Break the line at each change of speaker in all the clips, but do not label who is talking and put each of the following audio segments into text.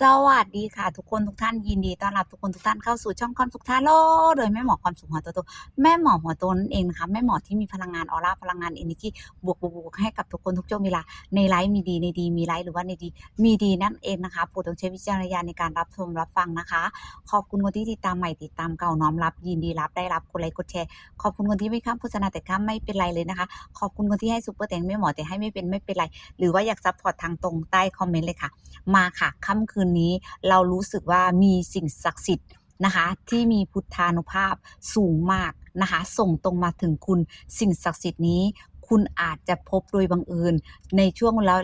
สวัสดีค่ะทุกคนทุกท่านยินดีต้อนรับทุกคนทุกท่านเข้าสู่ช่องความสุขทาโร่โดยแม่หมอความสุขหัวโตๆแม่หมอหัวโตนั่นเองนะคะแม่หมอที่มีพลังงานออร่าพลังงานเอเนจีบวกบวกบวกให้กับทุกคนทุกช่วงเวลาในไลฟ์มีดีในดีมีไลฟ์หรือว่าในดีมีดีนั่นเองนะคะโปรดต้องใช้วิจารณญาณในการรับชมรับฟังนะคะ ขอบคุณคนที่ติดตามใหม่ติดตามเก่าน้อมรับ ยินดีรับได้รับกดไลค์กดแชร์ขอบคุณคนที่ไม่ข้ามโฆษณาแต่ข้ามไม่เป็นไรเลยนะคะ ขอบคุณคนที่ให้ซุปเปอร์แตงแม่หมอแต่ให้ไม่เป็นไม่เป็นไร หรือว่าอยากซัพพอร์ตทางตรงใต้คอมเมนต์เลยค่ะ มาค่ะค่ำคืนนี้ เรารู้สึกว่ามีสิ่งศักดิ์สิทธิ์นะคะที่มีพุทธานุภาพสูงมากนะคะส่งตรงมาถึงคุณสิ่งศักดิ์สิทธิ์นี้ คุณอาจจะพบโดยบังเอิญในช่วงแล้ว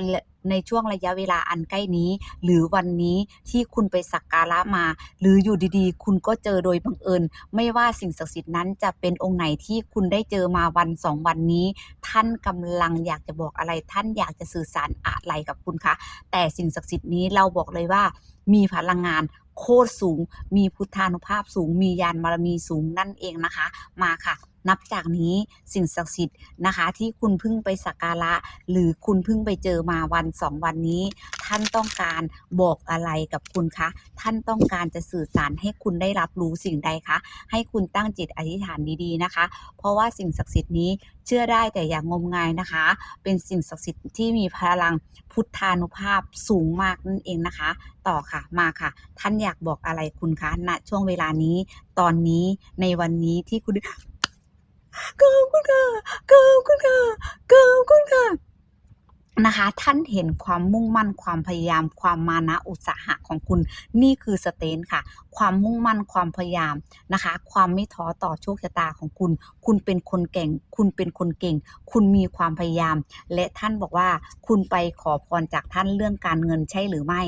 ในช่วงระยะเวลาอันใกล้นี้ หรือวันนี้ที่คุณไปสักการะมา หรืออยู่ดีๆ คุณก็เจอโดยบังเอิญ ไม่ว่าสิ่งศักดิ์สิทธิ์นั้นจะเป็นองค์ไหนที่คุณได้เจอมาวันสองวันนี้ ท่านกำลังอยากจะบอกอะไร ท่านอยากจะสื่อสารอะไรกับคุณคะ แต่สิ่งศักดิ์สิทธิ์นี้เราบอกเลยว่ามีพลังงานโคตรสูง มีพุทธานุภาพสูง มียานบารมีสูงนั่นเองนะคะ มาค่ะ นับจากนี้สิ่งศักดิ์สิทธิ์นะคะที่คุณเพิ่งไปสักการะ หรือคุณเพิ่งไปเจอมาวันสองวันนี้ ท่านต้องการบอกอะไรกับคุณคะ ท่านต้องการจะสื่อสารให้คุณได้รับรู้สิ่งใดคะ ให้คุณตั้งจิตอธิษฐานดีๆนะคะ เพราะว่าสิ่งศักดิ์สิทธิ์นี้เชื่อได้แต่อย่างงมงายนะคะ เป็นสิ่งศักดิ์สิทธิ์ที่มีพลังพุทธานุภาพสูงมากนั่นเองนะคะ ต่อค่ะมาค่ะ ท่านอยากบอกอะไรคุณคะณช่วงเวลานี้ ตอนนี้ในวันนี้ที่คุณ ขอบคุณค่ะขอ นะคะ ท่านเห็นความมุ่งมั่นความพยายามความมานะอุตสาหะของคุณนี่คือสเตนค่ะ ความมุ่งมั่นความพยายามนะคะ ความไม่ท้อต่อโชคชะตาของคุณ คุณเป็นคนเก่ง คุณเป็นคนเก่ง คุณมีความพยายาม และท่านบอกว่า คุณไปขอพรจากท่านเรื่องการเงินใช่หรือไม่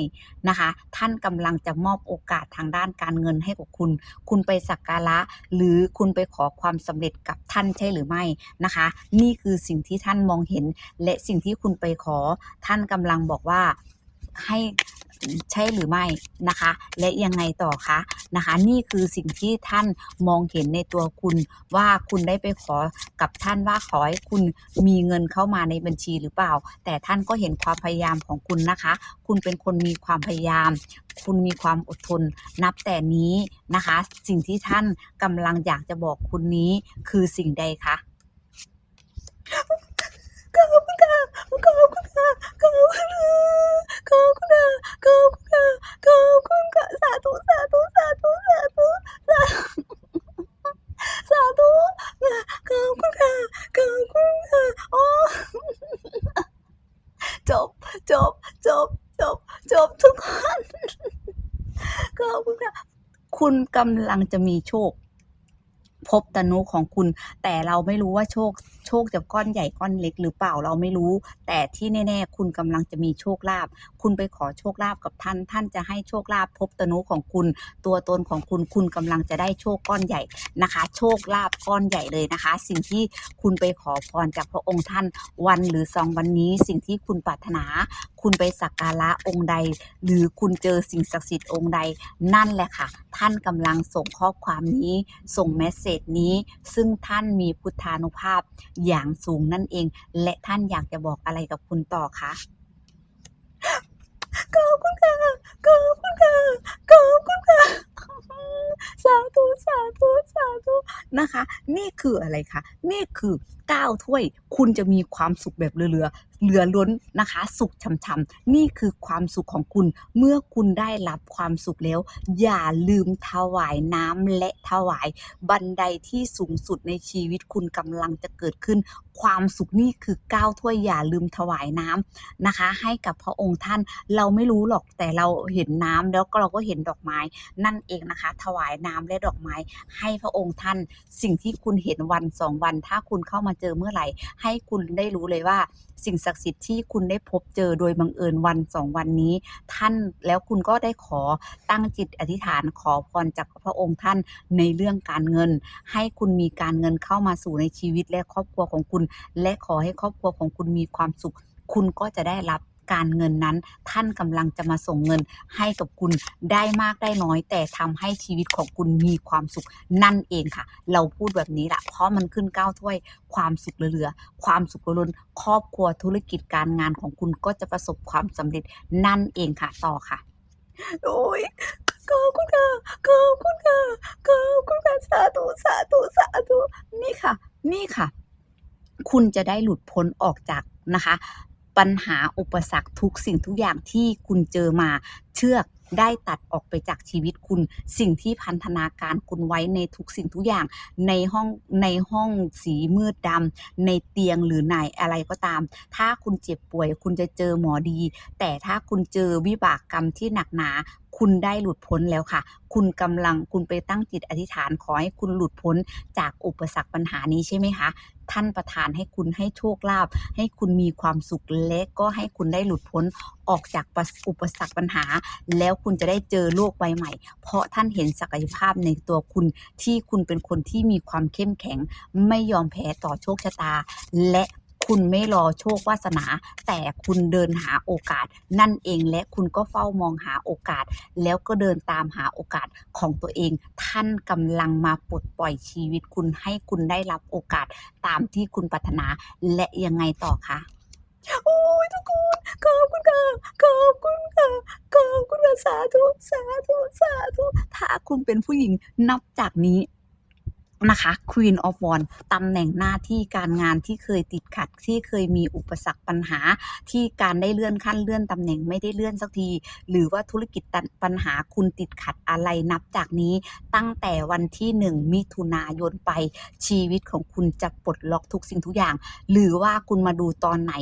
นะคะ ท่านกำลังจะมอบโอกาสทางด้านการเงินให้กับคุณ คุณไปสักการะ หรือคุณไปขอความสำเร็จกับท่านใช่หรือไม่นะคะ นี่คือสิ่งที่ท่านมองเห็นและสิ่งที่คุณไปขอท่านกำลังบอกว่าให้ใช่หรือไม่นะคะ และยังไงต่อคะนะคะ นี่คือสิ่งที่ท่านมองเห็นในตัวคุณว่าคุณได้ไปขอกับท่านว่าขอให้คุณมีเงินเข้ามาในบัญชีหรือเปล่า แต่ท่านก็เห็นความพยายามของคุณนะคะ คุณเป็นคนมีความพยายาม คุณมีความอดทน นับแต่นี้นะคะ สิ่งที่ท่านกำลังอยากจะบอกคุณนี้คือสิ่งใดคะ ขอบคุณค่ะขอบคุณค่ะข อบคุณค่ะขอบคุณค่ะขอบคุณค่ะขอบคุณค่ะสาธุสาธุสาธุสาธุสาธุสาธุขอบคุณค่ะขอบคุณค่ะโอ้จบจบจบจบจบทุกคนขอบคุณค่ะคุณกำลังจะมีโชค พบตนุของคุณ แต่เราไม่รู้ว่าโชค โชคจะก้อนใหญ่ก้อนเล็กหรือเปล่าเราไม่รู้ แต่ที่แน่ๆ คุณกำลังจะมีโชคลาภคุณไปขอโชคลาภกับท่าน ท่านจะให้โชคลาภพบตนุของคุณ ตัวตนของคุณคุณกำลังจะได้โชคก้อนใหญ่นะคะ โชคลาภก้อนใหญ่เลยนะคะ สิ่งที่คุณไปขอพรจากพระองค์ท่านวันหรือสองวันนี้ สิ่งที่คุณปรารถนา คุณไปสักการะองค์ใด หรือคุณเจอสิ่งศักดิ์สิทธิ์องค์ใด นั่นแหละค่ะ ท่านกำลังส่งข้อความนี้ ส่งเมสเซจนี้ ซึ่งท่านมีพุทธานุภาพอย่างสูงนั่นเอง และท่านอยากจะบอกอะไรกับคุณต่อคะขอบคุณค่ะขอบคุณค่ะขอบคุณค่ะ สาธุสาธุสาธุนะคะ นี่คืออะไรคะนี่คือก้าวถ้วย คุณจะมีความสุขแบบเรือเรือเรือล้นนะคะ สุขช่ำๆนี่คือความสุขของคุณ เมื่อคุณได้รับความสุขแล้ว อย่าลืมถวายน้ำและถวาย บันไดที่สูงสุดในชีวิตคุณกำลังจะเกิดขึ้น ความสุขนี่คือก้าวถ้วยอย่าลืมถวายน้ำนะคะ ให้กับพระองค์ท่านเราไม่รู้หรอกแต่เราเห็นน้ำแล้วก็เราก็เห็นดอกไม้นั่นเองนะคะ ถวายน้ำและดอกไม้ ให้พระองค์ท่านสิ่งที่คุณเห็นวันสองวัน ถ้าคุณเข้ามาเจอเมื่อไหร่ ให้คุณได้รู้เลยว่า สิ่งศักดิ์สิทธิ์ที่คุณได้พบเจอโดยบังเอิญวันสองวันนี้ ท่านแล้วคุณก็ได้ขอตั้งจิตอธิษฐานขอพรจากพระองค์ท่านในเรื่องการเงิน ให้คุณมีการเงินเข้ามาสู่ในชีวิตและครอบครัวของคุณ และขอให้ครอบครัวของคุณมีความสุข คุณก็จะได้รับ การเงินนั้น ท่านกำลังจะมาส่งเงินให้กับคุณได้มากได้น้อย แต่ทำให้ชีวิตของคุณมีความสุขนั่นเองค่ะ เราพูดแบบนี้แหละเพราะมันขึ้นก้าวถ้วยความสุขเหลือ ความสุขล้นครอบครัวธุรกิจการงานของคุณก็จะประสบความสำเร็จนั่นเองค่ะต่อค่ะ โอ้ยขอบคุณค่ะขอบคุณค่ะขอบคุณค่ะสาธุสาธุสาธุนี่ค่ะ นี่ค่ะ คุณจะได้หลุดพ้นออกจากนะคะ ปัญหาอุปสรรคทุกสิ่งทุกอย่างที่คุณเจอมาเชือกได้ตัดออกไปจากชีวิตคุณสิ่งที่พันธนาการคุณไว้ในทุกสิ่งทุกอย่าง ในห้องในห้องสีมืดดำในเตียงหรือในอะไรก็ตาม ถ้าคุณเจ็บป่วยคุณจะเจอหมอดี แต่ถ้าคุณเจอวิบากกรรมที่หนักหนา คุณได้หลุดพ้นแล้วค่ะ คุณกำลังคุณไปตั้งจิตอธิษฐานขอให้คุณหลุดพ้นจากอุปสรรคปัญหานี้ใช่ไหมคะ ท่านประทานให้คุณให้โชคลาภให้คุณมีความสุขและก็ให้คุณได้หลุดพ้นออกจากอุปสรรคปัญหา แล้วคุณจะได้เจอโลกใบใหม่ เพราะท่านเห็นศักยภาพในตัวคุณที่คุณเป็นคนที่มีความเข้มแข็ง ไม่ยอมแพ้ต่อโชคชะตา และ คุณไม่รอโชควาสนา แต่คุณเดินหาโอกาส นั่นเองและคุณก็เฝ้ามองหาโอกาส แล้วก็เดินตามหาโอกาสของตัวเอง ท่านกำลังมาปลดปล่อยชีวิตคุณให้คุณได้รับโอกาสตามที่คุณปรารถนาและยังไงต่อคะโอ้ยทุกคนขอบคุณค่ะขอบคุณค่ะขอบคุณค่ะสาธุสาธุสาธุถ้าคุณเป็นผู้หญิงนับจากนี้ นะคะ Queen of w a n d ตำแหน่งหน้าที่การงานที่เคยติดขัดที่เคยมีอุปสรรคปัญหา ที่การได้เลื่อนขั้นเลื่อนตำแหน่งไม่ได้เลื่อนสักที หรือว่าธุรกิจตันปัญหาคุณติดขัดอะไรนับจากนี้ตั้งแต่วันที่หนึ่งมิถุนายนไปชีวิตของคุณจะปลดล็อกทุกสิ่งทุกอย่าง หรือว่าคุณมาดูตอนไหน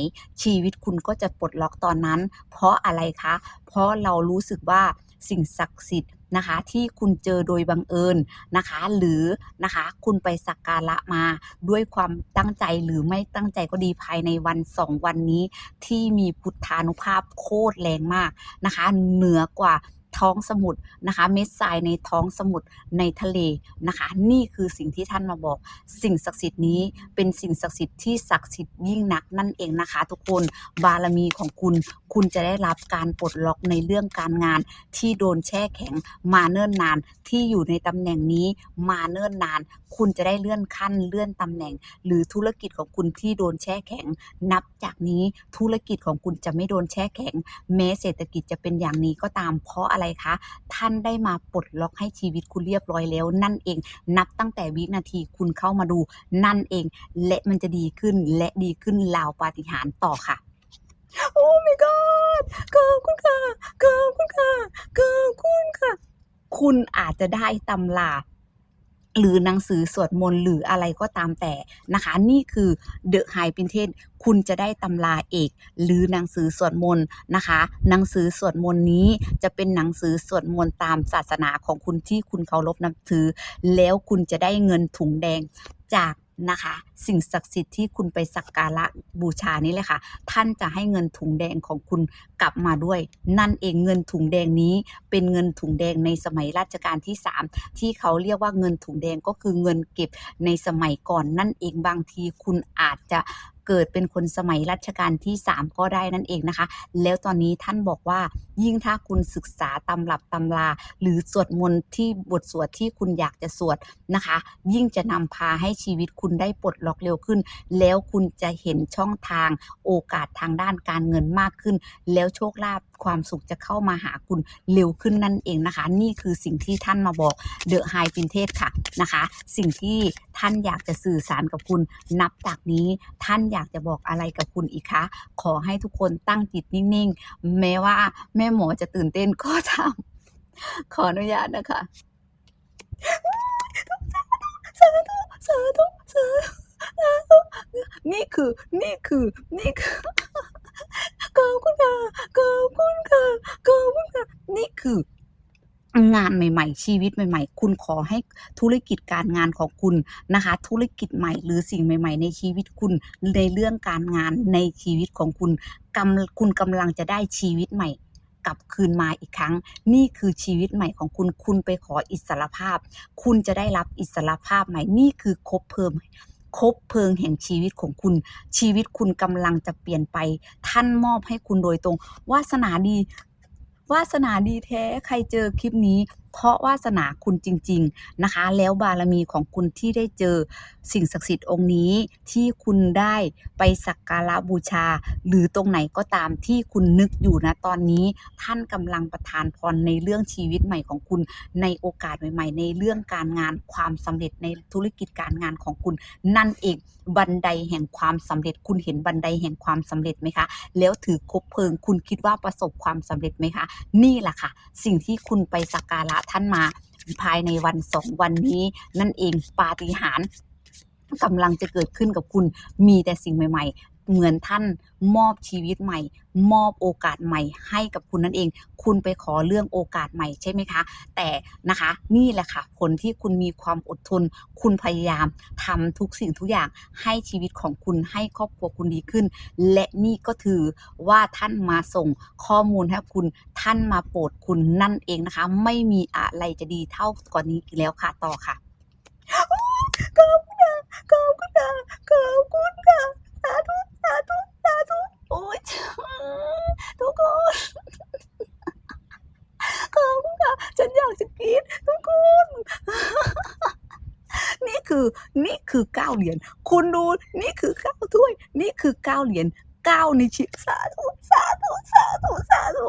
ชีวิตคุณก็จะปลดล็อกตอนนั้น เพราะอะไรคะ เพราะเรารู้สึกว่าสิ่งศักดิ์สิทธิ์ นะคะ ที่คุณเจอโดยบังเอิญนะคะ หรือนะคะคุณไปสักการะมาด้วยความตั้งใจหรือไม่ตั้งใจก็ดีภายในวันสองวันนี้ ที่มีพุทธานุภาพโคตรแรงมากนะคะ เหนือกว่า ท้องสมุทรนะคะ เม็ดทรายในท้องสมุทรในทะเลนะคะ นี่คือสิ่งที่ท่านมาบอก สิ่งศักดิ์สิทธิ์นี้เป็นสิ่งศักดิ์สิทธิ์ที่ศักดิ์สิทธิ์ยิ่งนักนั่นเองนะคะ ทุกคนบารมีของคุณคุณจะได้รับการปลดล็อกในเรื่องการงานที่โดนแช่แข็งมาเนิ่นนาน ที่อยู่ในตำแหน่งนี้มาเนิ่นนาน คุณจะได้เลื่อนขั้นเลื่อนตำแหน่ง หรือธุรกิจของคุณที่โดนแช่แข็ง นับจากนี้ธุรกิจของคุณจะไม่โดนแช่แข็ง แม้เศรษฐกิจจะเป็นอย่างนี้ก็ตามเพราะอะไรคะ ท่านได้มาปลดล็อกให้ชีวิตคุณเรียบร้อยแล้ว นั่นเอง นับตั้งแต่วินาทีคุณเข้ามาดู นั่นเอง และมันจะดีขึ้นและดีขึ้นราวปาฏิหาริย์ต่อค่ะโอ้ my god ขอบคุณค่ะขอบคุณค่ะขอบคุณค่ะ คุณอาจจะได้ตำรา หรือหนังสือสวดมนต์หรืออะไรก็ตามแต่นะคะ นี่คือ The High p r i n t e s คุณจะได้ตำราเอก หรือหนังสือสวดมนต์นะคะ หนังสือสวดมนต์นี้จะเป็นหนังสือสวดมนต์ตามศาสนาของคุณที่คุณเคารพนับถือ แล้วคุณจะได้เงินถุงแดงจาก นะคะ สิ่งศักดิ์สิทธิ์ที่คุณไปสักการะบูชานี่เลยค่ะ ท่านจะให้เงินถุงแดงของคุณกลับมาด้วย นั่นเองเงินถุงแดงนี้เป็นเงินถุงแดงในสมัยรัชกาลที่ 3 ที่เขาเรียกว่าเงินถุงแดงก็คือเงินเก็บในสมัยก่อนนั่นเองบางทีคุณอาจจะ เกิดเป็นคนสมัยรัชกาลที่ 3 ก็ได้นั่นเองนะคะ แล้วตอนนี้ท่านบอกว่ายิ่งถ้าคุณศึกษาตำรับตำรา หรือสวดมนต์ที่บทสวดที่คุณอยากจะสวดนะคะ ยิ่งจะนำพาให้ชีวิตคุณได้ปลดล็อกเร็วขึ้น แล้วคุณจะเห็นช่องทางโอกาสทางด้านการเงินมากขึ้น แล้วโชคลาภ ความสุขจะเข้ามาหาคุณเร็วขึ้นนั่นเองนะคะ นี่คือสิ่งที่ท่านมาบอกเดอะไฮปินเทสค่ะนะคะ สิ่งที่ท่านอยากจะสื่อสารกับคุณนับจากนี้ท่านอยากจะบอกอะไรกับคุณอีกคะขอให้ทุกคนตั้งจิตนิ่งๆ แม้ว่าแม่หมอจะตื่นเต้นก็ทำขออนุญาตนะคะสาธุสาธุสาธุนี่คือ นี่คือ นี่คือ ขอบคุณค่ะขอบคุณค่ะขอบคุณค่ะนี่คืองานใหม่ๆ ชีวิตใหม่ ๆ คุณขอให้ธุรกิจการงานของคุณนะคะ ธุรกิจใหม่หรือสิ่งใหม่ ๆ ในชีวิตคุณในเรื่องการงานในชีวิตของคุณกำคุณกำลังจะได้ชีวิตใหม่กลับคืนมาอีกครั้ง นี่คือชีวิตใหม่ของคุณ คุณไปขออิสรภาพ คุณจะได้รับอิสรภาพใหม่ นี่คือครบเพลิง คบเพลิงแห่งชีวิตของคุณ ชีวิตคุณกำลังจะเปลี่ยนไป ท่านมอบให้คุณโดยตรง วาสนาดี วาสนาดีแท้ ใครเจอคลิปนี้ เพราะวาสนาคุณจริง ๆนะคะ แล้วบารมีของคุณที่ได้เจอสิ่งศักดิ์สิทธิ์องค์นี้ที่คุณได้ไปสักการะบูชา หรือตรงไหนก็ตามที่คุณนึกอยู่นะตอนนี้ท่านกำลังประทานพรในเรื่องชีวิตใหม่ของคุณ ในโอกาสใหม่ ๆ ในเรื่องการงานความสำเร็จในธุรกิจการงานของคุณ นั่นเองบันไดแห่งความสำเร็จคุณเห็นบันไดแห่งความสำเร็จไหมคะ แล้วถือคบเพลิงคุณคิดว่าประสบความสำเร็จไหมคะ นี่แหละค่ะ สิ่งที่คุณไปสักการะท่านมาภายในวันสองวันนี้นั่นเองปาฏิหาริย์ กำลังจะเกิดขึ้นกับคุณมีแต่สิ่งใหม่ ๆเหมือนท่านมอบชีวิตใหม่ มอบโอกาสใหม่ให้กับคุณนั่นเอง คุณไปขอเรื่องโอกาสใหม่ใช่ไหมคะ แต่นะคะนี่แหละค่ะผลที่คุณมีความอดทน คุณพยายามทำทุกสิ่งทุกอย่างให้ชีวิตของคุณให้ครอบครัวคุณดีขึ้น และนี่ก็ถือว่าท่านมาส่งข้อมูลให้คุณท่านมาโปรดคุณนั่นเองนะคะ ไม่มีอะไรจะดีเท่ากว่านี้แล้วค่ะต่อค่ะ ขอบคุณค่ะขอบคุณค่ะขอบคุณค่ะสาธุสาธุสาธุโอ้ยทุกคนขอบคุณค่ะฉันอยากจะกรีดทุกคนนี่คือนี่คือเก้าเหรียญคุณดูนี่คือเก้าถ้วย นี่คือเก้าเหรียญเก้าในชิสาธุสาธุสาธุสาธุ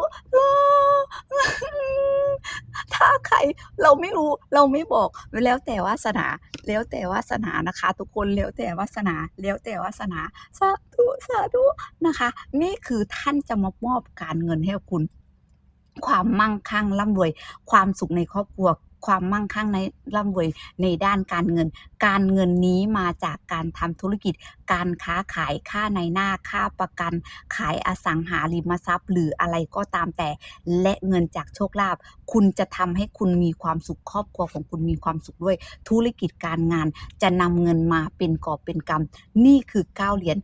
ใคร เราไม่รู้เราไม่บอกแล้วแต่วาสนา แล้วแต่วาสนานะคะ ทุกคนแล้วแต่วาสนา แล้วแต่วาสนาสาธุสาธุนะคะ นี่คือท่านจะมามอบการเงินให้คุณ ความมั่งคั่งร่ำรวย ความสุขในครอบครัว ความมั่งคั่งในร่ำรวยในด้านการเงิน การเงินนี้มาจากการทำธุรกิจ การค้าขายค่าในหน้าค่าประกัน ขายอสังหาริมทรัพย์ หรืออะไรก็ตามแต่ และเงินจากโชคลาภคุณจะทำให้คุณมีความสุขครอบครัวของคุณมีความสุขด้วย ธุรกิจการงานจะนำเงินมาเป็นกอบเป็นกำนี่คือเก้าเหรียญ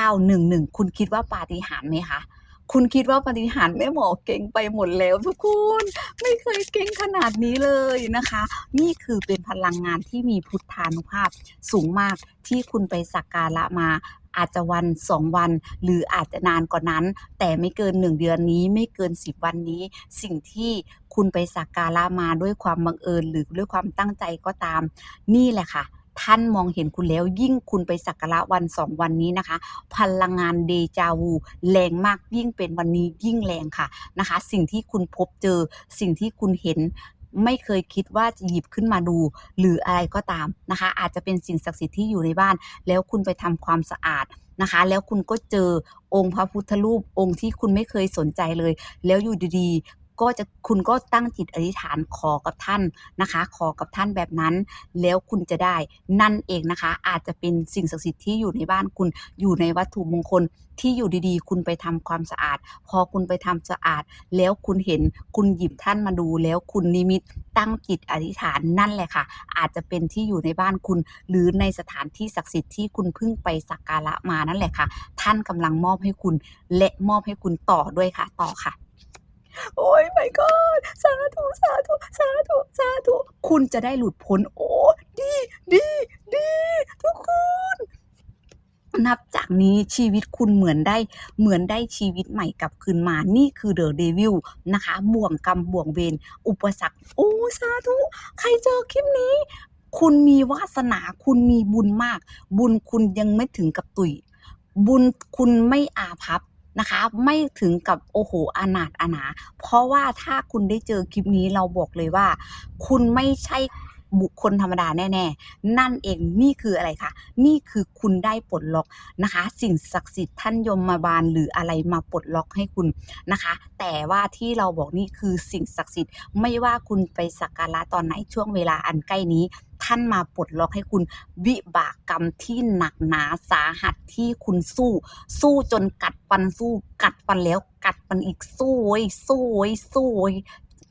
9911 คุณคิดว่าปาฏิหาริย์ไหมคะ คุณคิดว่าปฏิหารแม่หมอเก่งไปหมดแล้วทุกคนไม่เคยเก่งขนาดนี้เลยนะคะ นี่คือเป็นพลังงานที่มีพุทธานุภาพสูงมากที่คุณไปสักการะมาอาจจะวันสองวัน หรืออาจจะนานกว่านั้น แต่ไม่เกินหนึ่งเดือนนี้ไม่เกินสิบวันนี้ สิ่งที่คุณไปสักการะมาด้วยความบังเอิญหรือด้วยความตั้งใจก็ตาม นี่แหละค่ะ ท่านมองเห็นคุณแล้วยิ่งคุณไปสักการะวันสองวันนี้นะคะ พลังงานเดจาวูแรงมากยิ่งเป็นวันนี้ยิ่งแรงค่ะนะคะ สิ่งที่คุณพบเจอสิ่งที่คุณเห็นไม่เคยคิดว่าจะหยิบขึ้นมาดู หรืออะไรก็ตามนะคะ อาจจะเป็นสิ่งศักดิ์สิทธิ์ที่อยู่ในบ้าน แล้วคุณไปทำความสะอาดนะคะ แล้วคุณก็เจอองค์พระพุทธรูปองค์ที่คุณไม่เคยสนใจเลย แล้วอยู่ดีๆ ก็จะคุณก็ตั้งจิตอธิษฐานขอกับท่านนะคะ ขอกับท่านแบบนั้น แล้วคุณจะได้นั่นเองนะคะ อาจจะเป็นสิ่งศักดิ์สิทธิ์ที่อยู่ในบ้านคุณอยู่ในวัตถุมงคลที่อยู่ดีๆ คุณไปทำความสะอาด พอคุณไปทำสะอาด แล้วคุณเห็นคุณหยิบท่านมาดู แล้วคุณนิมิตตั้งจิตอธิษฐานนั่นแหละค่ะ อาจจะเป็นที่อยู่ในบ้านคุณ หรือในสถานที่ศักดิ์สิทธิ์ที่คุณเพิ่งไปสักการะมานั่นแหละค่ะ ท่านกำลังมอบให้คุณ และมอบให้คุณต่อด้วยค่ะ ต่อค่ะ โอ้ยไม่ก็สาธุสาธุสาธุสาธุคุณจะได้หลุดพ้นโอ้ดีดีดีทุกคนนับจากนี้ชีวิตคุณเหมือนได้เหมือนได้ชีวิตใหม่กลับคืนมานี่คือเดอะเดวิลนะคะ บ่วงกรรมบ่วงเวรอุปสรรคโอ้สาธุ ใครเจอคลิปนี้ คุณมีวาสนาคุณมีบุญมาก บุญคุณยังไม่ถึงกับตุยบุญคุณไม่อาภัพ นะคะ ไม่ถึงกับโอ้โหอนาถอนา เพราะว่าถ้าคุณได้เจอคลิปนี้เราบอกเลยว่า คุณไม่ใช่บุคคลธรรมดาแน่ ๆ นั่นเองนี่คืออะไรคะ นี่คือคุณได้ปลดล็อกนะคะ สิ่งศักดิ์สิทธิ์ท่านยมมาบาลหรืออะไรมาปลดล็อกให้คุณนะคะ แต่ว่าที่เราบอกนี่คือสิ่งศักดิ์สิทธิ์ ไม่ว่าคุณไปสักการะตอนไหนช่วงเวลาอันใกล้นี้ ท่านมาปลดล็อกให้คุณวิบากกรรมที่หนักหนาสาหัสที่คุณสู้ สู้จนกัดฟันสู้ กัดฟันแล้วกัดฟันอีกสู้เว้ยสู้เว้ยสู้เว้ย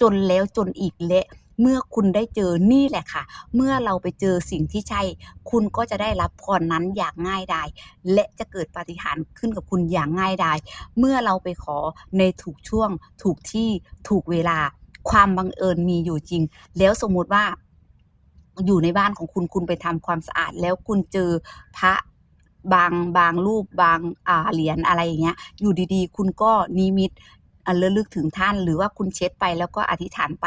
จนแล้วจนอีกและเมื่อคุณได้เจอนี่แหละค่ะ เมื่อเราไปเจอสิ่งที่ใช่ คุณก็จะได้รับพรนั้นอย่างง่ายดาย และจะเกิดปาฏิหาริย์ขึ้นกับคุณอย่างง่ายดาย เมื่อเราไปขอในถูกช่วง ถูกที่ ถูกเวลา ความบังเอิญมีอยู่จริง แล้วสมมติว่า อยู่ในบ้านของคุณคุณไปทำความสะอาด แล้วคุณเจอพระบางบางรูปบางอ่าเหรียญอะไรอย่างเงี้ย อยู่ดีๆ คุณก็นิมิตอะระลึกถึงท่านหรือว่าคุณเช็ดไปแล้วก็อธิษฐานไป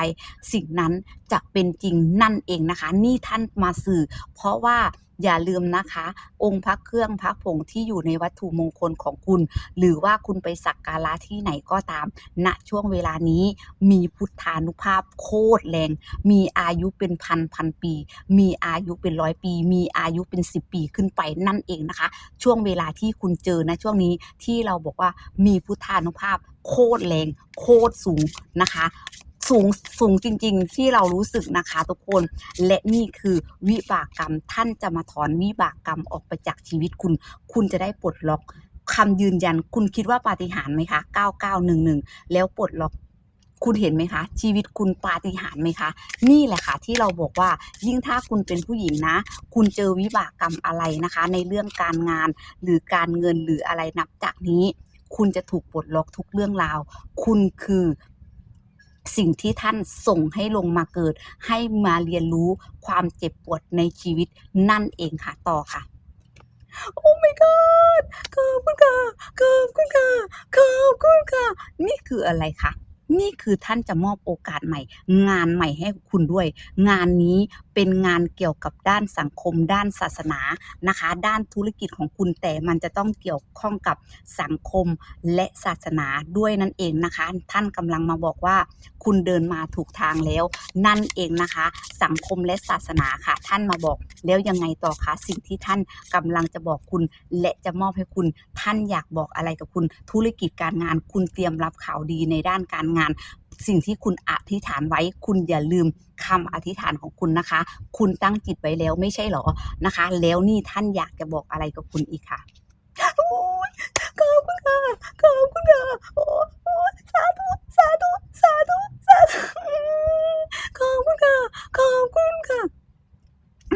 สิ่งนั้นจะเป็นจริงนั่นเองนะคะ นี่ท่านมาสื่อ เพราะว่า อย่าลืมนะคะ องค์พระเครื่องพระผงที่อยู่ในวัตถุมงคลของคุณ หรือว่าคุณไปสักการะที่ไหนก็ตาม ณช่วงเวลานี้มีพุทธานุภาพโคตรแรง มีอายุเป็นพันพันปี มีอายุเป็นร้อยปี มีอายุเป็นสิบปีขึ้นไปนั่นเองนะคะ ช่วงเวลาที่คุณเจอนะช่วงนี้ที่เราบอกว่ามีพุทธานุภาพโคตรแรงโคตรสูงนะคะ สูงสูงจริง ๆ ที่เรารู้สึกนะคะทุกคน และนี่คือวิบากกรรมท่านจะมาถอนวิบากกรรมออกไปจากชีวิตคุณ คุณจะได้ปลดล็อกคำยืนยัน คุณคิดว่าปาฏิหาริย์ไหมคะ 9911 แล้วปลดล็อกคุณเห็นไหมคะ ชีวิตคุณปาฏิหาริย์ไหมคะ นี่แหละค่ะ ที่เราบอกว่ายิ่งถ้าคุณเป็นผู้หญิงนะ คุณเจอวิบากกรรมอะไรนะคะ ในเรื่องการงานหรือการเงินหรืออะไรนับจากนี้ คุณจะถูกปลดล็อกทุกเรื่องราว คุณคือ สิ่งที่ท่านส่งให้ลงมาเกิด ให้มาเรียนรู้ความเจ็บปวดในชีวิตนั่นเองค่ะต่อค่ะโอ้ my god ขอบคุณค่ะขอบคุณค่ะขอบคุณค่ะ นี่คืออะไรคะ นี่คือท่านจะมอบโอกาสใหม่ งานใหม่ให้คุณด้วย งานนี้เป็นงานเกี่ยวกับด้านสังคม ด้านศาสนานะคะ ด้านธุรกิจของคุณแต่มันจะต้องเกี่ยวข้องกับสังคมและศาสนาด้วยนั่นเองนะคะ ท่านกำลังมาบอกว่า คุณเดินมาถูกทางแล้ว นั่นเองนะคะ สังคมและศาสนาค่ะ ท่านมาบอกแล้วยังไงต่อคะสิ่งที่ท่านกำลังจะบอกคุณ และจะมอบให้คุณ ท่านอยากบอกอะไรกับคุณธุรกิจการงาน คุณเตรียมรับข่าวดีในด้านการงาน สิ่งที่คุณอธิษฐานไว้ คุณอย่าลืมคำอธิษฐานของคุณนะคะ คุณตั้งจิตไว้แล้วไม่ใช่หรอนะคะ แล้วนี่ท่านอยากจะบอกอะไรกับคุณอีกค่ะโอ้ยขอบคุณค่ะขอบคุณค่ะโอ้ยโอ้สาธุสาธุสาธุสาธุขอบคุณค่ะขอบคุณค่ะ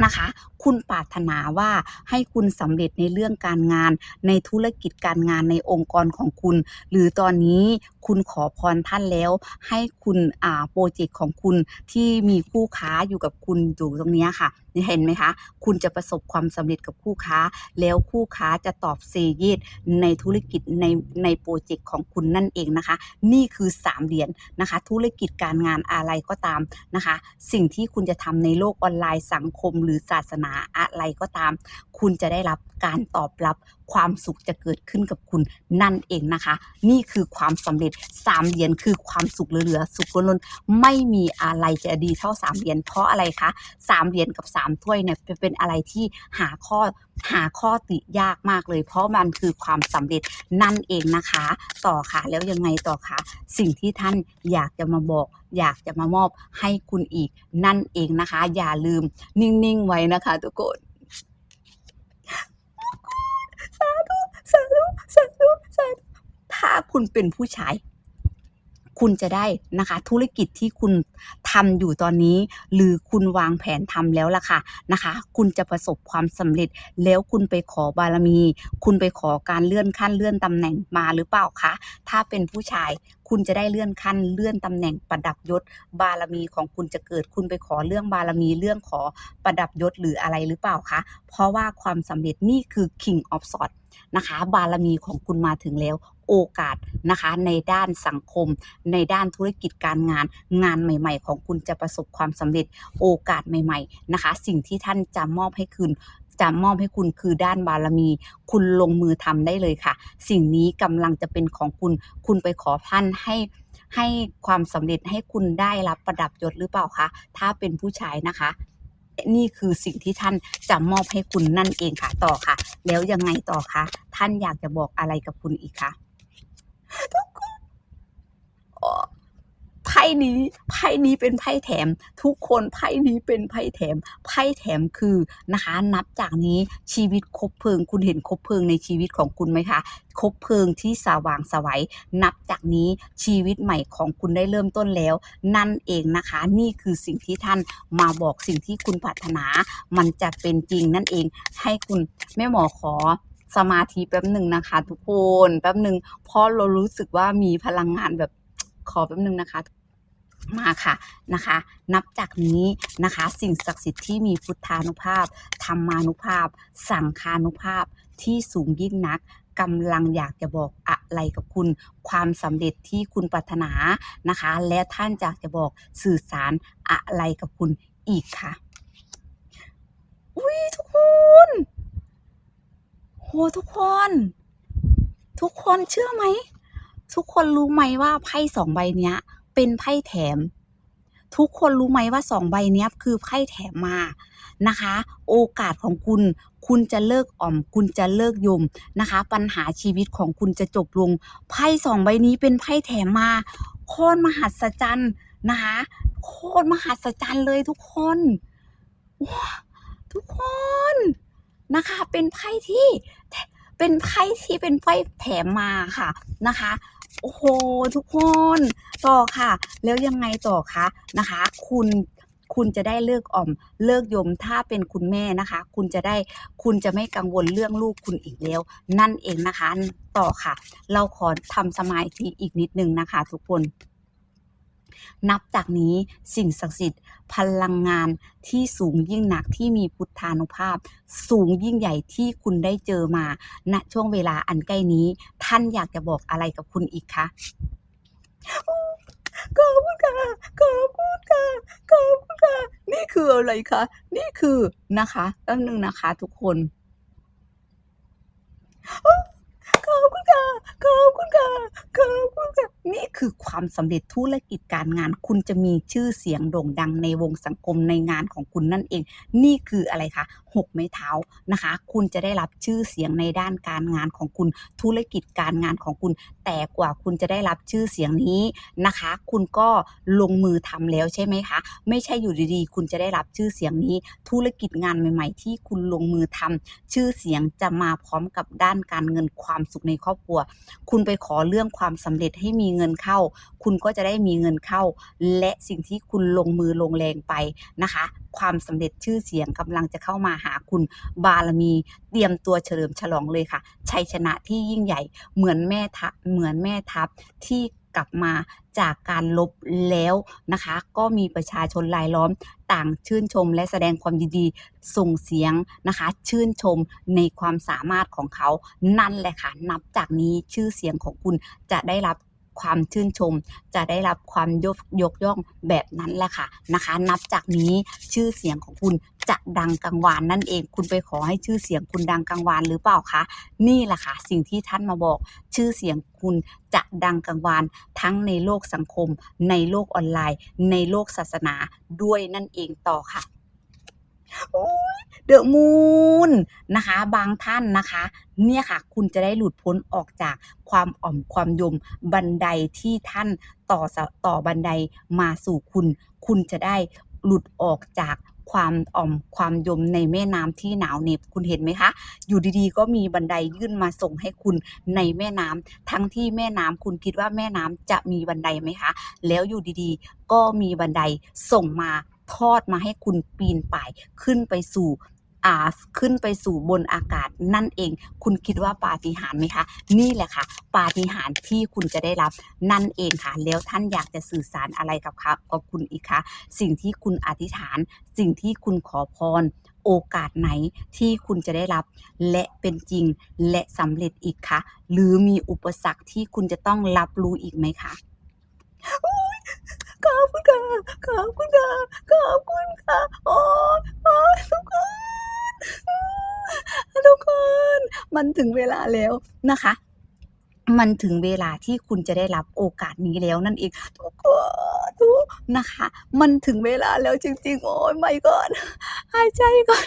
นะคะ คุณปรารถนาว่าให้คุณสำเร็จในเรื่องการงาน ในธุรกิจการงานในองค์กรของคุณ หรือตอนนี้คุณขอพรท่านแล้ว ให้คุณอ่าโปรเจกต์ของคุณที่มีคู่ค้าอยู่กับคุณอยู่ตรงนี้ค่ะ เห็นไหมคะ คุณจะประสบความสำเร็จกับคู่ค้า แล้วคู่ค้าจะตอบเซเยดในธุรกิจในในโปรเจกต์ของคุณนั่นเองนะคะ นี่คือ3เหรียญนะคะ ธุรกิจการงานอะไรก็ตามนะคะ สิ่งที่คุณจะทำในโลกออนไลน์สังคม หรือศาสนาอะไรก็ตาม คุณจะได้รับการตอบรับ ความสุขจะเกิดขึ้นกับคุณนั่นเองนะคะ นี่คือความสำเร็จสามเหรียญคือความสุขเหลือสุขล้นๆไม่มีอะไรจะดีเท่าสามเหรียญเพราะอะไรคะสามเหรียญกับสามถ้วยเนี่ยเป็นอะไรที่หาข้อหาข้อติยากมากเลย เพราะมันคือความสำเร็จนั่นเองนะคะ ต่อค่ะแล้วยังไงต่อคะสิ่งที่ท่านอยากจะมาบอก อยากจะมามอบให้คุณอีกนั่นเองนะคะ อย่าลืมนิ่งๆไว้นะคะทุกคน สาธุสาธุสาธุสาธุถ้าคุณเป็นผู้ชาย คุณจะได้นะคะ ธุรกิจที่คุณทำอยู่ตอนนี้ หรือคุณวางแผนทำแล้วล่ะค่ะนะคะ คุณจะประสบความสำเร็จ แล้วคุณไปขอบารมี คุณไปขอการเลื่อนขั้นเลื่อนตำแหน่งมาหรือเปล่าคะถ้าเป็นผู้ชายคุณจะได้เลื่อนขั้นเลื่อนตำแหน่งประดับยศ บารมีของคุณจะเกิดคุณไปขอเรื่องบารมีเรื่องขอประดับยศหรืออะไรหรือเปล่าคะเพราะว่าความสำเร็จนี่คือ King of Swords นะคะ บารมีของคุณมาถึงแล้ว โอกาสนะคะในด้านสังคม ในด้านธุรกิจการงาน งานใหม่ ๆ ของคุณจะประสบความสำเร็จโอกาสใหม่ ๆ นะคะ สิ่งที่ท่านจะมอบให้คุณจะมอบให้คุณคือด้านบารมี คุณลงมือทำได้เลยค่ะ สิ่งนี้กำลังจะเป็นของคุณ คุณไปขอท่านให้ให้ความสำเร็จให้คุณได้รับประดับยศหรือเปล่าคะถ้าเป็นผู้ชายนะคะนี่คือสิ่งที่ท่านจะมอบให้คุณนั่นเองค่ะต่อค่ะ แล้วยังไงต่อคะท่านอยากจะบอกอะไรกับคุณอีกคะ ทุกคนไพ่นี้ไพ่นี้เป็นไพ่แถม ทุกคนไพ่นี้เป็นไพ่แถม ไพ่แถมคือนะคะ นับจากนี้ชีวิตคบเพลิง คุณเห็นคบเพลิงในชีวิตของคุณไหมคะคบเพลิงที่สว่างสวัยนับจากนี้ชีวิตใหม่ของคุณได้เริ่มต้นแล้ว นั่นเองนะคะ นี่คือสิ่งที่ท่านมาบอกสิ่งที่คุณปรารถนา มันจะเป็นจริงนั่นเองให้คุณแม่หมอขอ สมาธิแป๊บหนึ่งนะคะ ทุกคนแป๊บหนึ่งเพราะเรารู้สึกว่ามีพลังงานแบบขอแป๊บหนึ่งนะคะมาค่ะนะคะ นับจากนี้นะคะ สิ่งศักดิ์สิทธิ์ที่มีพุทธานุภาพธรรมานุภาพ สังฆานุภาพที่สูงยิ่งนักกำลังอยากจะบอกอะไรกับคุณ ความสำเร็จที่คุณปรารถนานะคะ และท่านอยากจะบอกสื่อสารอะไรกับคุณอีกค่ะอุ้ยทุกคน โหทุกคน ทุกคนเชื่อไหม ทุกคนรู้ไหมว่าไพ่สองใบเนี้ย เป็นไพ่แถม ทุกคนรู้ไหมว่าสองใบเนี้ยคือไพ่แถมมานะคะ โอกาสของคุณ คุณจะเลิกอ่อม คุณจะเลิกยมนะคะ ปัญหาชีวิตของคุณจะจบลง ไพ่สองใบนี้เป็นไพ่แถมมาโคตรมหัศจรรย์นะคะโคตรมหัศจรรย์เลยทุกคนว้ทุกคน นะคะ เป็นไพ่ที่เป็นไพ่ที่เป็นไพ่แถมมาค่ะนะคะ โอ้โหทุกคนต่อค่ะ แล้วยังไงต่อคะนะคะ คุณคุณจะได้เลิกอ่อมเลิกยมถ้าเป็นคุณแม่นะคะ คุณจะได้คุณจะไม่กังวลเรื่องลูกคุณอีกแล้ว นั่นเองนะคะ ต่อค่ะ เราขอทำสมาธิอีกนิดนึงนะคะ ทุกคน นับจากนี้สิ่งศักดิ์สิทธิ์พลังงานที่สูงยิ่งหนักที่มีพุทธานุภาพ สูงยิ่งใหญ่ที่คุณได้เจอมาณช่วงเวลาอันใกล้นี้ ท่านอยากจะบอกอะไรกับคุณอีกคะขอบคุณค่ะขอบคุณค่ะขอบคุณค่ะนี่คืออะไรคะนี่คือนะคะแป๊บนึงนะคะ ทุกคน ขอบคุณค่ะขอบคุณค่ะขอบคุณค่ะนี่คือความสำเร็จธุรกิจการงาน คุณจะมีชื่อเสียงโด่งดังในวงสังคมในงานของคุณนั่นเอง นี่คืออะไรคะหกไม้เท้านะคะ คุณจะได้รับชื่อเสียงในด้านการงานของคุณธุรกิจการงานของคุณ แต่กว่าคุณจะได้รับชื่อเสียงนี้นะคะ คุณก็ลงมือทำแล้วใช่ไหมคะ ไม่ใช่อยู่ดีๆ คุณจะได้รับชื่อเสียงนี้ ธุรกิจงานใหม่ ๆ ที่คุณลงมือทำชื่อเสียงจะมาพร้อมกับด้านการเงินความสุขในครอบครัว คุณไปขอเรื่องความสำเร็จให้มีเงินเข้า คุณก็จะได้มีเงินเข้า และสิ่งที่คุณลงมือลงแรงไปนะคะ ความสำเร็จชื่อเสียงกำลังจะเข้ามาหาคุณบารมีเตรียมตัวเฉลิมฉลองเลยค่ะ ชัยชนะที่ยิ่งใหญ่เหมือนแม่ทัพเหมือนแม่ทัพที่ กลับมาจากการลบแล้วนะคะ ก็มีประชาชนรายล้อมต่างชื่นชมและแสดงความยินดีส่งเสียงนะคะ ชื่นชมในความสามารถของเขานั่นแหละค่ะ นับจากนี้ชื่อเสียงของคุณจะได้รับ ความชื่นชม จะได้รับความยกยกย่องแบบนั้นแหละค่ะนะคะ นับจากนี้ชื่อเสียงของคุณจะดังกังวานนั่นเอง คุณไปขอให้ชื่อเสียงคุณดังกังวานหรือเปล่าคะนี่แหละค่ะสิ่งที่ท่านมาบอก ชื่อเสียงคุณจะดังกังวานทั้งในโลกสังคม ในโลกออนไลน์ ในโลกศาสนาด้วยนั่นเองต่อค่ะ เดอะมูนนะคะ บางท่านนะคะ เนี่ยค่ะ คุณจะได้หลุดพ้นออกจากความอ่อมความยมบันไดที่ท่านต่อสต่อบันไดมาสู่คุณ คุณจะได้หลุดออกจากความอ่อมความยมในแม่น้ำที่หนาวเหน็บคุณเห็นไหมคะ อยู่ดีๆ ก็มีบันไดยื่นมาส่งให้คุณในแม่น้ำทั้งที่แม่น้ำคุณคิดว่าแม่น้ำจะมีบันไดไหมคะ แล้วอยู่ดีๆ ก็มีบันไดส่งมา ทอดมาให้คุณปีนป่ายขึ้นไปสู่อาขึ้นไปสู่บนอากาศนั่นเอง คุณคิดว่าปาฏิหาริย์ไหมคะ นี่แหละค่ะ ปาฏิหาริย์ที่คุณจะได้รับนั่นเองค่ะ แล้วท่านอยากจะสื่อสารอะไรกับครับกับคุณอีกคะ สิ่งที่คุณอธิษฐาน สิ่งที่คุณขอพรโอกาสไหนที่คุณจะได้รับ และเป็นจริงและสำเร็จอีกคะหรือมีอุปสรรคที่คุณจะต้องรับรู้อีกไหมคะ ขอบคุณค่ะ ขอบคุณค่ะ ขอบคุณค่ะ โอ้ยโอ้ยทุกคน ทุกคน มันถึงเวลาแล้วนะคะ มันถึงเวลาที่คุณจะได้รับโอกาสนี้แล้วนั่นเองทุกคนทุกนะคะ มันถึงเวลาแล้วจริงๆ โอ้ยไม่ก่อน หายใจก่อน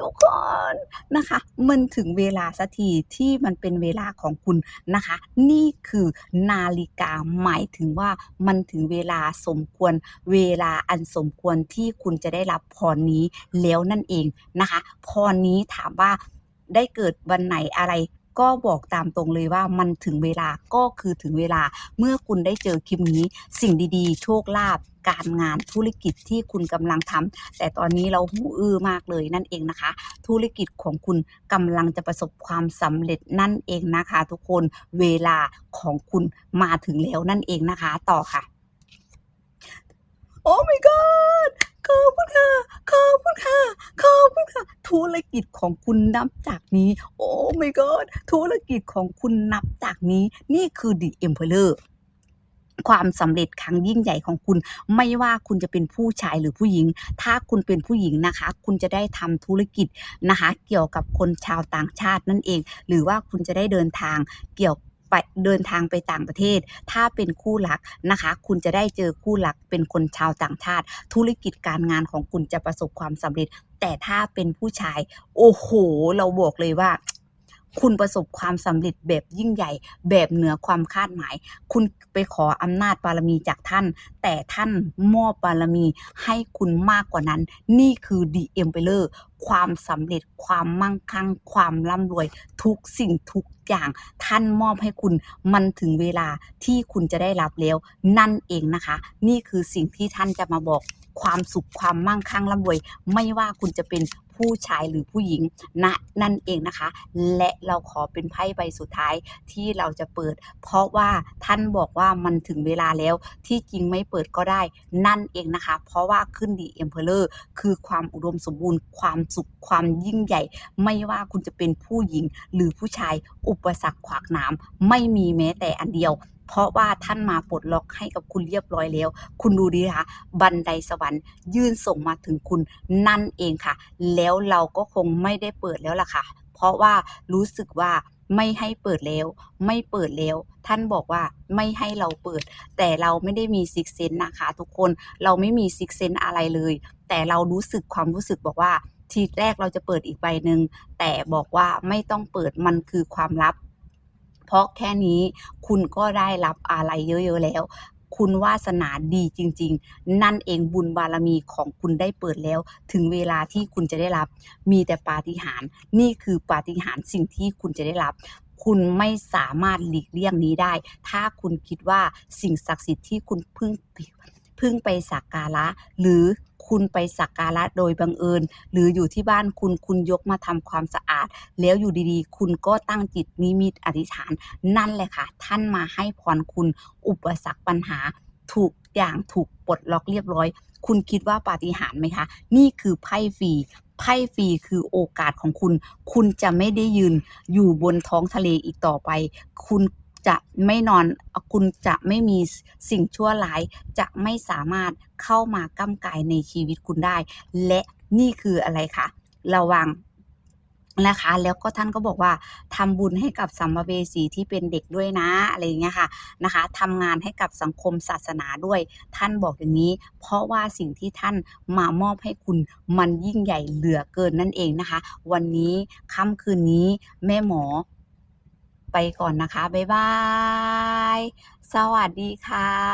ทุกคนนะคะ มันถึงเวลาสักทีที่มันเป็นเวลาของคุณนะคะ นี่คือนาฬิกาหมายถึงว่ามันถึงเวลาสมควร เวลาอันสมควรที่คุณจะได้รับพรนี้แล้วนั่นเองนะคะ พรนี้ถามว่าได้เกิดวันไหนอะไร ก็บอกตามตรงเลยว่ามันถึงเวลาก็คือถึงเวลาเมื่อคุณได้เจอคลิปนี้ สิ่งดีๆ โชคลาภการงานธุรกิจที่คุณกำลังทำแต่ตอนนี้เราหูอื้อมากเลยนั่นเองนะคะ ธุรกิจของคุณกำลังจะประสบความสำเร็จนั่นเองนะคะ ทุกคนเวลาของคุณมาถึงแล้วนั่นเองนะคะ ต่อค่ะ โอ้ my god ขอบคุณค่ะ ขอบคุณค่ะ ขอบคุณค่ะ ธุรกิจของคุณนับจากนี้ โอ้ my god ธุรกิจของคุณนับจากนี้ นี่คือ The Emperor ความสำเร็จครั้งยิ่งใหญ่ของคุณ ไม่ว่าคุณจะเป็นผู้ชายหรือผู้หญิง ถ้าคุณเป็นผู้หญิงนะคะ คุณจะได้ทำธุรกิจนะคะ เกี่ยวกับคนชาวต่างชาตินั่นเอง หรือว่าคุณจะได้เดินทางเกี่ยว ไปเดินทางไปต่างประเทศ ถ้าเป็นคู่รักนะคะ คุณจะได้เจอคู่รักเป็นคนชาวต่างชาติ ธุรกิจการงานของคุณจะประสบความสำเร็จ แต่ถ้าเป็นผู้ชาย โอ้โห เราบอกเลยว่า คุณประสบความสำเร็จแบบยิ่งใหญ่ แบบเหนือความคาดหมาย คุณไปขออำนาจบารมีจากท่าน แต่ท่านมอบบารมีให้คุณมากกว่านั้น นี่คือ The Emperor ความสำเร็จความมั่งคั่ง ความร่ำรวย ทุกสิ่งทุกอย่าง ท่านมอบให้คุณมันถึงเวลาที่คุณจะได้รับแล้ว นั่นเองนะคะ นี่คือสิ่งที่ท่านจะมาบอกความสุขความมั่งคั่งร่ำรวย ไม่ว่าคุณจะเป็น ผู้ชายหรือผู้หญิงนะนั่นเองนะคะ และเราขอเป็นไพ่ใบสุดท้ายที่เราจะเปิด เพราะว่าท่านบอกว่ามันถึงเวลาแล้วที่จริงไม่เปิดก็ได้นั่นเองนะคะ เพราะว่าขึ้นดีเอ็มเพลอร์คือความอุดมสมบูรณ์ ความสุขความยิ่งใหญ่ ไม่ว่าคุณจะเป็นผู้หญิงหรือผู้ชายอุปสรรคขวากหน้ำไม่มีแม้แต่อันเดียว เพราะว่าท่านมาปลดล็อกให้กับคุณเรียบร้อยแล้ว คุณดูดีนะคะบันไดสวรรค์ ยื่นส่งมาถึงคุณนั่นเองค่ะ แล้วเราก็คงไม่ได้เปิดแล้วล่ะค่ะ เพราะว่ารู้สึกว่าไม่ให้เปิดแล้ว ไม่เปิดแล้ว ท่านบอกว่าไม่ให้เราเปิด แต่เราไม่ได้มีซิกเซนนะคะ ทุกคนเราไม่มีซิกเซนอะไรเลย แต่เรารู้สึกความรู้สึกบอกว่าทีแรกเราจะเปิดอีกใบหนึ่งแต่บอกว่าไม่ต้องเปิดมันคือความลับ เพราะแค่นี้คุณก็ได้รับอะไรเยอะๆแล้ว คุณวาสนาดีจริง ๆ นั่นเองบุญบารมีของคุณได้เปิดแล้ว ถึงเวลาที่คุณจะได้รับ มีแต่ปาฏิหาริย์นี่คือปาฏิหาริย์สิ่งที่คุณจะได้รับคุณไม่สามารถหลีกเลี่ยงนี้ได้ ถ้าคุณคิดว่าสิ่งศักดิ์สิทธิ์ที่คุณพึ่งพึ่งไปสักการะหรือ คุณไปสักการะโดยบังเอิญ หรืออยู่ที่บ้านคุณคุณยกมาทำความสะอาด แล้วอยู่ดีๆ คุณก็ตั้งจิตนิมิตอธิษฐาน นั่นแหละค่ะ ท่านมาให้พรคุณอุปสรรคปัญหาถูกอย่างถูกปลดล็อกเรียบร้อย คุณคิดว่าปาฏิหาริย์ไหมคะ นี่คือไพ่ฟรีไพ่ฟรีคือโอกาสของคุณ คุณจะไม่ได้ยืนอยู่บนท้องทะเลอีกต่อไป คุณ จะไม่นอนคุณจะไม่มีสิ่งชั่วร้าย จะไม่สามารถเข้ามาก้ำกายในชีวิตคุณได้ และนี่คืออะไรคะระวังนะคะ แล้วก็ท่านก็บอกว่าทำบุญให้กับสัมภเวสีที่เป็นเด็กด้วยนะอะไรอย่างเงี้ยค่ะนะคะทำงานให้กับสังคมศาสนาด้วย ท่านบอกอย่างนี้ เพราะว่าสิ่งที่ท่านมามอบให้คุณมันยิ่งใหญ่เหลือเกินนั่นเองนะคะ วันนี้ค่ำคืนนี้แม่หมอ ไปก่อนนะคะ บ๊ายบาย สวัสดีค่ะ